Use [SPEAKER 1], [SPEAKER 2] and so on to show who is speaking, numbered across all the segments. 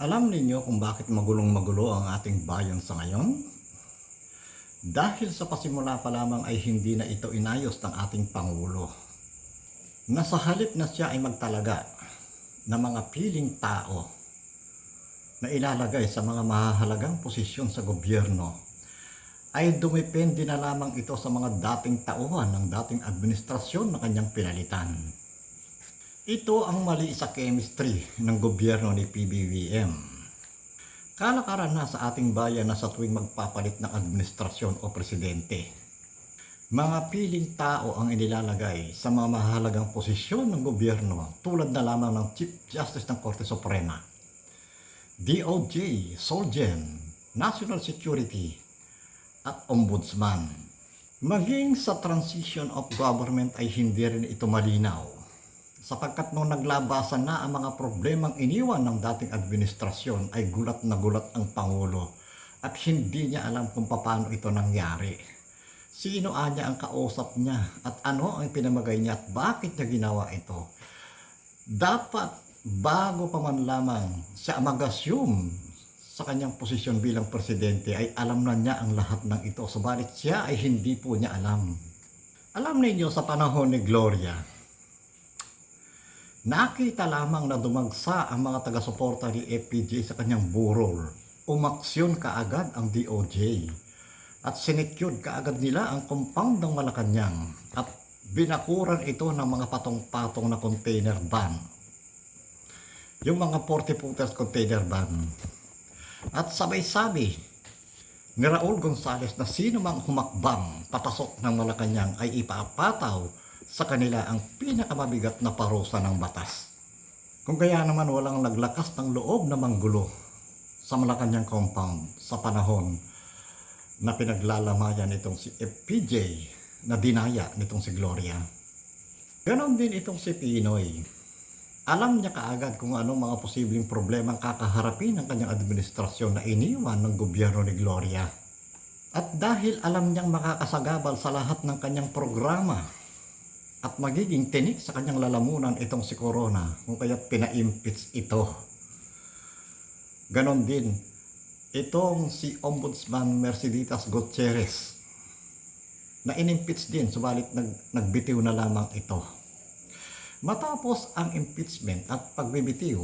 [SPEAKER 1] Alam ninyo kung bakit magulong magulo ang ating bayan sa ngayon? Dahil sa pasimula pa lamang ay hindi na ito inayos ng ating Pangulo. Na sa halip na siya ay magtalaga ng mga piling tao na ilalagay sa mga mahahalagang posisyon sa gobyerno ay dumepende na lamang ito sa mga dating tauhan ng dating administrasyon na kanyang pinalitan. Ito ang mali sa chemistry ng gobyerno ni PBBM. Kalakaran na sa ating bayan na sa tuwing magpapalit ng administrasyon o presidente. Mga piling tao ang inilalagay sa mga mahalagang posisyon ng gobyerno tulad na lamang ng Chief Justice ng Korte Suprema, DOJ, Solgen, National Security, at Ombudsman. Maging sa transition of government ay hindi rin ito malinaw sapagkat nung naglabasan na ang mga problemang iniwan ng dating administrasyon ay gulat na gulat ang Pangulo at hindi niya alam kung paano ito nangyari. Sino anya ang kausap niya at ano ang pinamagay niya at bakit niya ginawa ito. Dapat bago pa man lamang siya mag-assume sa kanyang posisyon bilang presidente ay alam na niya ang lahat ng ito. Subalit siya ay hindi po niya alam. Alam ninyo sa panahon ni Gloria, Nakita lamang na dumagsa ang mga taga-suporta ni FPJ sa kanyang burol. Umaksyon kaagad ang DOJ at sinecured kaagad nila ang compound ng Malacanang at binakuran ito ng mga patong-patong na container van. Yung mga 40 footers container van. At sabay-sabi ni Raul Gonzales na sino mang humakbang patasok ng Malacanang ay ipapataw sa kanila ang pinakamabigat na parusa ng batas. Kung kaya naman walang naglakas ng loob na manggulo sa Malacanang compound sa panahon na pinaglalamayan itong si FPJ na dinaya nitong si Gloria. Ganon din itong si Pinoy. Alam niya kaagad kung ano mga posibleng problema ang kakaharapin ng kanyang administrasyon na iniwan ng gobyerno ni Gloria. At dahil alam niyang makakasagabal sa lahat ng kanyang programa at magiging tinik sa kanyang lalamunan itong si Corona kung kaya't pina-impeach ito. Ganon din, itong si Ombudsman Merceditas Gutierrez na inimpeach din subalit nag, nagbitiw na lamang ito. Matapos ang impeachment at pagbibitiw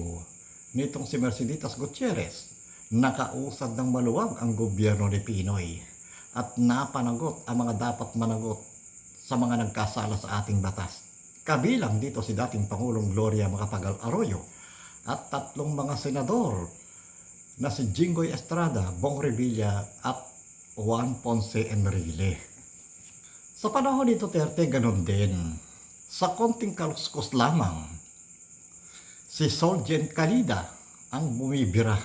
[SPEAKER 1] nitong si Merceditas Gutierrez, nakausad ng maluwag ang gobyerno ni Pinoy at napanagot ang mga dapat managot sa mga nagkasala sa ating batas. Kabilang dito si dating Pangulong Gloria Macapagal Arroyo at tatlong mga senador na si Jinggoy Estrada, Bong Revilla at Juan Ponce Enrile. Sa panahon ni Duterte, ganun din. Sa konting kaluskos lamang, si Solgen Calida ang bumibira.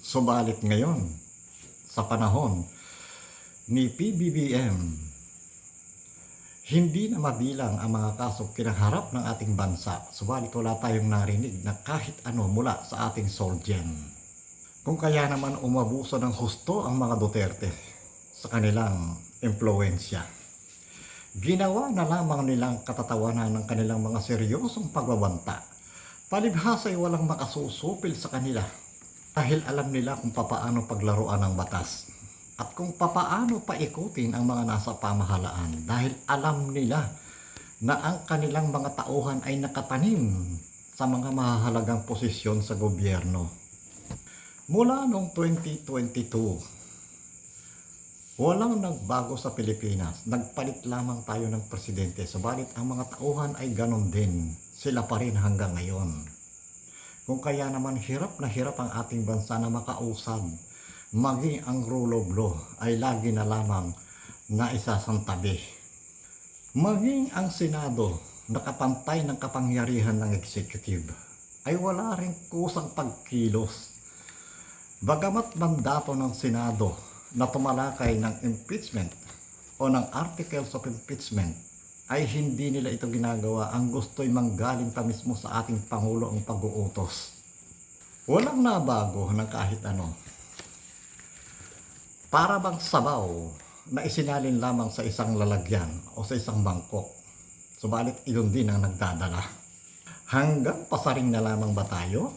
[SPEAKER 1] Subalit ngayon, sa panahon ni PBBM, hindi na mabilang ang mga kaso kinaharap ng ating bansa, subalit wala tayong narinig na kahit ano mula sa ating soldier. Kung kaya naman umabuso ng husto ang mga Duterte sa kanilang impluensya. Ginawa na lamang nilang katatawanan ng kanilang mga seryosong pagbabanta. Palibhas ay walang makasusupil sa kanila dahil alam nila kung papaano paglaruan ng batas at kung papaano paikutin ang mga nasa pamahalaan dahil alam nila na ang kanilang mga tauhan ay nakatanim sa mga mahalagang posisyon sa gobyerno. Mula noong 2022, walang nagbago sa Pilipinas. Nagpalit lamang tayo ng presidente. Subalit ang mga tauhan ay ganon din. Sila pa rin hanggang ngayon. Kung kaya naman hirap na hirap ang ating bansa na makausad maging ang rule of law ay lagi na lamang na isasantabi. Maging ang Senado nakapantay ng kapangyarihan ng executive ay wala rin kusang pagkilos. Bagamat mandato ng Senado na tumalakay ng impeachment o ng articles of impeachment ay hindi nila ito ginagawa. Ang gusto'y manggaling pa mismo sa ating Pangulo ang pag-uutos. Walang nabago ng kahit ano para bang sabaw na isinalin lamang sa isang lalagyan o sa isang bangkok. Subalit iyon din ang nagdadala. Hanggang pasaring na lamang ba tayo?